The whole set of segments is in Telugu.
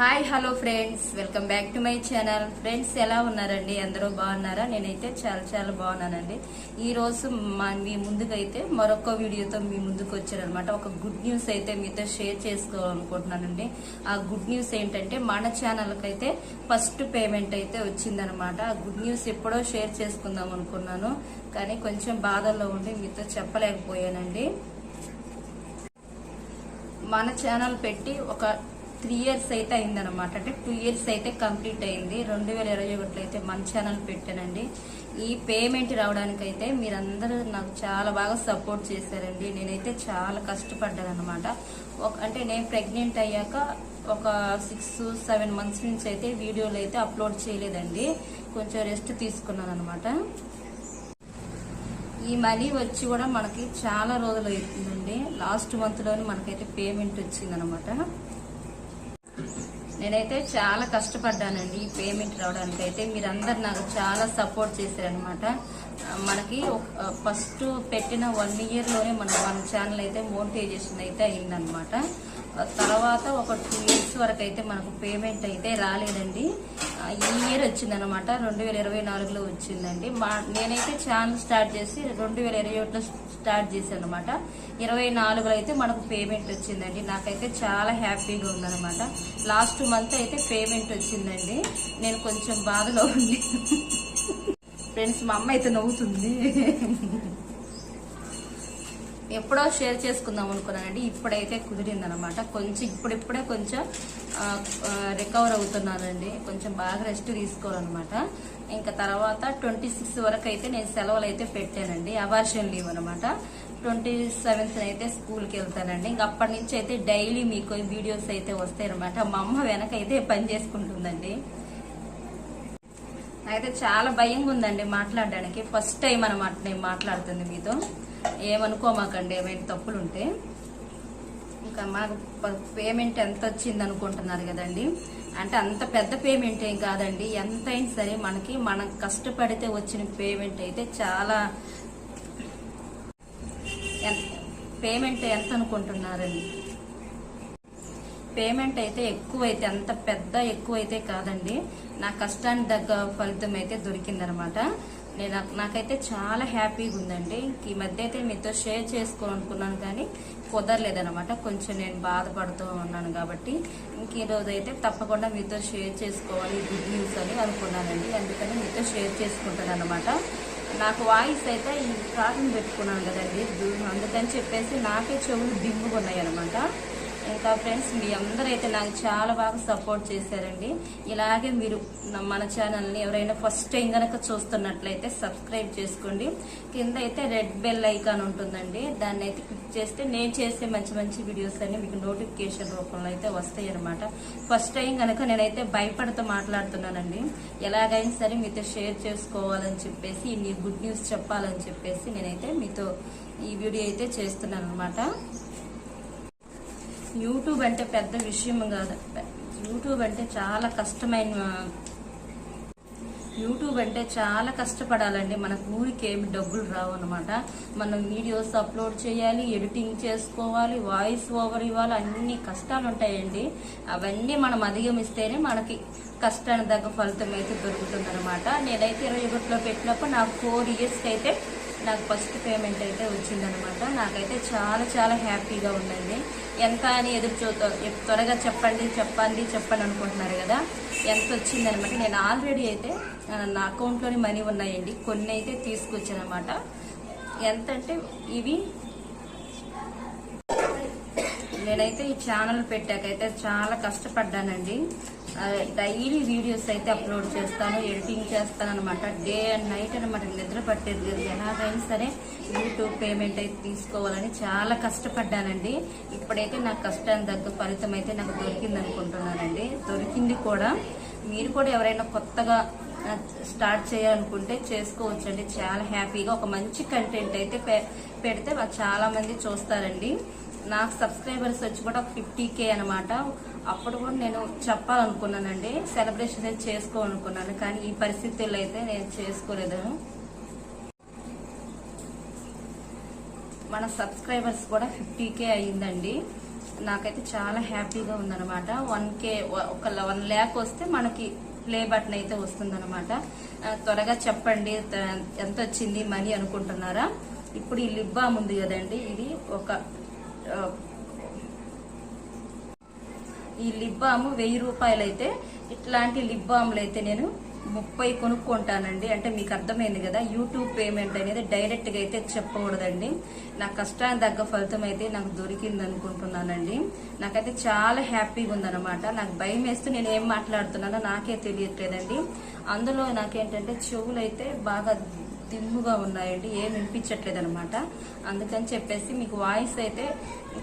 Hi hello friends. Welcome back to my channel. Friends ఎలా ఉన్నారండి? అందరూ బాగున్నారా? నేనైతే చాలా చాలా బాగున్నానండి. ఈరోజు మా మీ ముందుకైతే మరొక వీడియోతో మీ ముందుకు వచ్చారనమాట. ఒక గుడ్ న్యూస్ అయితే మీతో షేర్ చేసుకోవాలనుకుంటున్నానండి. ఆ గుడ్ న్యూస్ ఏంటంటే మన ఛానల్కి అయితే ఫస్ట్ పేమెంట్ అయితే వచ్చిందనమాట. ఆ గుడ్ న్యూస్ ఎప్పుడో షేర్ చేసుకుందాం అనుకున్నాను. కానీ కొంచెం బాధల్లో ఉండి మీతో చెప్పలేకపోయానండి. మన ఛానల్ పెట్టి ఒక త్రీ ఇయర్స్ అయితే అయిందనమాట అంటే టూ ఇయర్స్ అయితే కంప్లీట్ అయింది. రెండు వేల ఇరవై ఒకటిలో అయితే మన ఛానల్ పెట్టానండి. ఈ పేమెంట్ రావడానికైతే మీరందరూ నాకు చాలా బాగా సపోర్ట్ చేశారండి. నేనైతే చాలా కష్టపడ్డాను అనమాట అంటే నేను ప్రెగ్నెంట్ అయ్యాక ఒక సిక్స్ సెవెన్ మంత్స్ నుంచి అయితే వీడియోలు అయితే అప్లోడ్ చేయలేదండి. కొంచెం రెస్ట్ తీసుకున్నాను అనమాట ఈ మనీ వచ్చి కూడా మనకి చాలా రోజులు అవుతుందండి. లాస్ట్ మంత్లోనే మనకైతే పేమెంట్ వచ్చిందనమాట నేనైతే చాలా కష్టపడ్డానండి ఈ పేమెంట్ రావడానికి అయితే మీరందరు నాకు చాలా సపోర్ట్ చేశారనమాట మనకి ఫస్ట్ పెట్టిన వన్ ఇయర్లోనే మన మన ఛానల్ అయితే మోనిటైజేషన్ అయితే అయిందనమాట తర్వాత ఒక టూ ఇయర్స్ వరకు అయితే మనకు పేమెంట్ అయితే రాలేదండి. ఈ ఇయర్ వచ్చిందనమాట రెండు వేల ఇరవై నాలుగులో వచ్చిందండి. మా నేనైతే ఛానల్ స్టార్ట్ చేసి రెండు వేల ఇరవై ఒకటిలో స్టార్ట్ చేశాను అనమాట ఇరవై నాలుగులో అయితే మనకు పేమెంట్ వచ్చిందండి. నాకైతే చాలా హ్యాపీగా ఉందనమాట లాస్ట్ మంత్ అయితే పేమెంట్ వచ్చిందండి. నేను కొంచెం బాధలో ఉండి ఫ్రెండ్స్ మా అమ్మ అయితే నవ్వుతుంది. ఎప్పుడో షేర్ చేసుకుందాం అనుకున్నానండి. ఇప్పుడైతే కుదిరిందనమాట కొంచెం ఇప్పుడిప్పుడే కొంచెం రికవర్ అవుతున్నానండి. కొంచెం బాగా రెస్ట్ తీసుకోవాలన్నమాట. ఇంకా తర్వాత ట్వంటీ సిక్స్ వరకు అయితే నేను సెలవులు అయితే పెట్టానండి. అబార్షన్ లీవ్ అనమాట ట్వంటీ సెవెంత్ అయితే స్కూల్కి వెళ్తానండి. ఇంకా అప్పటి నుంచి అయితే డైలీ మీకు వీడియోస్ అయితే వస్తాయి అనమాట మా అమ్మ వెనక అయితే పని చేసుకుంటుందండి. అయితే చాలా భయంగా ఉందండి మాట్లాడడానికి. ఫస్ట్ టైం అనమాట నేను మాట్లాడుతుంది మీతో. ఏమనుకోమాకండి ఏమైనా తప్పులు ఉంటే ఇంకా మాకు పేమెంట్ ఎంత వచ్చింది అనుకుంటున్నారు కదండి. అంటే అంత పెద్ద పేమెంట్ ఏం కాదండి. ఎంత అయినా సరే మనకి మనం కష్టపడితే వచ్చిన పేమెంట్ అయితే చాలా పేమెంట్ ఎంత అనుకుంటున్నారండి పేమెంట్ అయితే ఎక్కువైతే అంత పెద్ద ఎక్కువైతే కాదండి. నా కష్టానికి తగ్గ ఫలితం అయితే దొరికిందనమాట. నేను నాకైతే చాలా హ్యాపీగా ఉందండి. ఈ మధ్య అయితే మీతో షేర్ చేసుకోవాలనుకున్నాను కానీ కుదరలేదనమాట. కొంచెం నేను బాధపడుతూ ఉన్నాను కాబట్టి ఇంక ఈరోజు అయితే తప్పకుండా మీతో షేర్ చేసుకోవాలి గుడ్ న్యూస్ అని అనుకున్నానండి. అందుకని మీతో షేర్ చేసుకుంటాను అనమాట నాకు వాయిస్ అయితే ఈ కాటన్ పెట్టుకున్నాను కదండి. అందుకని చెప్పేసి నాకే చెవులు దిమ్ముగా ఉన్నాయి అనమాట ఇంకా ఫ్రెండ్స్ మీ అందరైతే నాకు చాలా బాగా సపోర్ట్ చేశారండి. ఇలాగే మీరు మన ఛానల్ని ఎవరైనా ఫస్ట్ టైం కనుక చూస్తున్నట్లయితే సబ్స్క్రైబ్ చేసుకోండి. కింద అయితే రెడ్ బెల్ ఐకాన్ ఉంటుందండి. దాన్ని అయితే క్లిక్ చేస్తే నేను చేసే మంచి మంచి వీడియోస్ అన్ని మీకు నోటిఫికేషన్ రూపంలో అయితే వస్తాయి అనమాట ఫస్ట్ టైం కనుక నేనైతే భయపడుతూ మాట్లాడుతున్నానండి. ఎలాగైనా సరే మీతో షేర్ చేసుకోవాలని చెప్పేసి నీ గుడ్ న్యూస్ చెప్పాలని చెప్పేసి నేనైతే మీతో ఈ వీడియో అయితే చేస్తున్నాను అనమాట యూట్యూబ్ అంటే పెద్ద విషయం కాదు. యూట్యూబ్ అంటే చాలా కష్టమైన యూట్యూబ్ అంటే చాలా కష్టపడాలండి. మనకు ఊరికి ఏమి డబ్బులు రావు అనమాట మనం వీడియోస్ అప్లోడ్ చేయాలి ఎడిటింగ్ చేసుకోవాలి వాయిస్ ఓవర్ ఇవ్వాలి అన్ని కష్టాలు ఉంటాయండి. అవన్నీ మనం అధిగమిస్తేనే మనకి కష్టానికి తగ్గ ఫలితం అయితే దొరుకుతుంది అనమాట నేనైతే ఇరవై ఒకటిలో పెట్టినప్పుడు నాకు ఫోర్ ఇయర్స్కి అయితే నాకు ఫస్ట్ పేమెంట్ అయితే వచ్చిందనమాట. నాకైతే చాలా చాలా హ్యాపీగా ఉందండి. ఎంత అని ఎదురు చూద్దా త్వరగా చెప్పండి చెప్పండి చెప్పండి అనుకుంటున్నారు కదా. ఎంత వచ్చిందనమాట. నేను ఆల్రెడీ అయితే నా అకౌంట్లోని మనీ ఉన్నాయండి. కొన్ని అయితే తీసుకొచ్చానమాట. ఎంత అంటే ఇవి. నేనైతే ఈ ఛానల్ పెట్టాకైతే చాలా కష్టపడ్డానండి. డైలీ వీడియోస్ అయితే అప్లోడ్ చేస్తాను ఎడిటింగ్ చేస్తాను అనమాట డే అండ్ నైట్ అనమాట నిద్ర పట్టేది లేదు. ఎలాగైనా సరే యూట్యూబ్ పేమెంట్ అయితే తీసుకోవాలని చాలా కష్టపడ్డానండి. ఇప్పుడైతే నాకు కష్టాన్ని తగ్గ ఫలితం అయితే నాకు దొరికింది అనుకుంటున్నానండి దొరికింది కూడా. మీరు కూడా ఎవరైనా కొత్తగా స్టార్ట్ చేయాలనుకుంటే చేసుకోవచ్చండి. చాలా హ్యాపీగా ఒక మంచి కంటెంట్ అయితే పెడితే చాలా మంది చూస్తారండి. నాకు సబ్స్క్రైబర్స్ వచ్చి కూడా ఫిఫ్టీ కే అనమాట అప్పుడు కూడా నేను చెప్పాలనుకున్నానండి సెలబ్రేషన్ అయితే చేసుకోవాలనుకున్నాను కానీ ఈ పరిస్థితుల్లో అయితే నేను చేసుకోలేదు. మన సబ్స్క్రైబర్స్ కూడా ఫిఫ్టీ కే అయ్యిందండి. నాకైతే చాలా హ్యాపీగా ఉందన్నమాట. వన్ కే ఒక వన్ ల్యాక్ వస్తే మనకి ప్లే బటన్ అయితే వస్తుందన్నమాట. త్వరగా చెప్పండి ఎంత వచ్చింది మనీ అనుకుంటున్నారా? ఇప్పుడు ఈ లిబ్బామ్ ఉంది కదండి ఇది ఒక ఈ లిప్ బామ్ వెయ్యి రూపాయలు అయితే ఇట్లాంటి లిప్ బామ్లు అయితే నేను ముప్పై కొనుక్కుంటానండి. అంటే మీకు అర్థమైంది కదా యూట్యూబ్ పేమెంట్ అనేది డైరెక్ట్గా అయితే చెప్పకూడదండి. నా కష్టానికి తగ్గ ఫలితం అయితే నాకు దొరికింది అనుకుంటున్నానండి నాకైతే చాలా హ్యాపీగా ఉందన్నమాట. నాకు భయం వేస్తూ నేను ఏం మాట్లాడుతున్నానో నాకే తెలియట్లేదండి. అందులో నాకేంటంటే చెవులు అయితే బాగా దిమ్ముగా ఉన్నాయండి. ఏం వినిపించట్లేదు అనమాట అందుకని చెప్పేసి మీకు వాయిస్ అయితే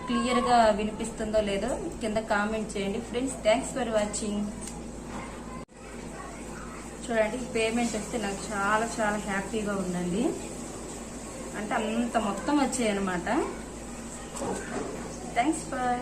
క్లియర్గా వినిపిస్తుందో లేదో కింద కామెంట్ చేయండి. Friends thanks for watching. చూడండి పేమెంట్ వస్తే నాకు చాలా చాలా హ్యాపీగా ఉందండి. అంటే అంత మొత్తం వచ్చాయి అనమాట థ్యాంక్స్ ఫర్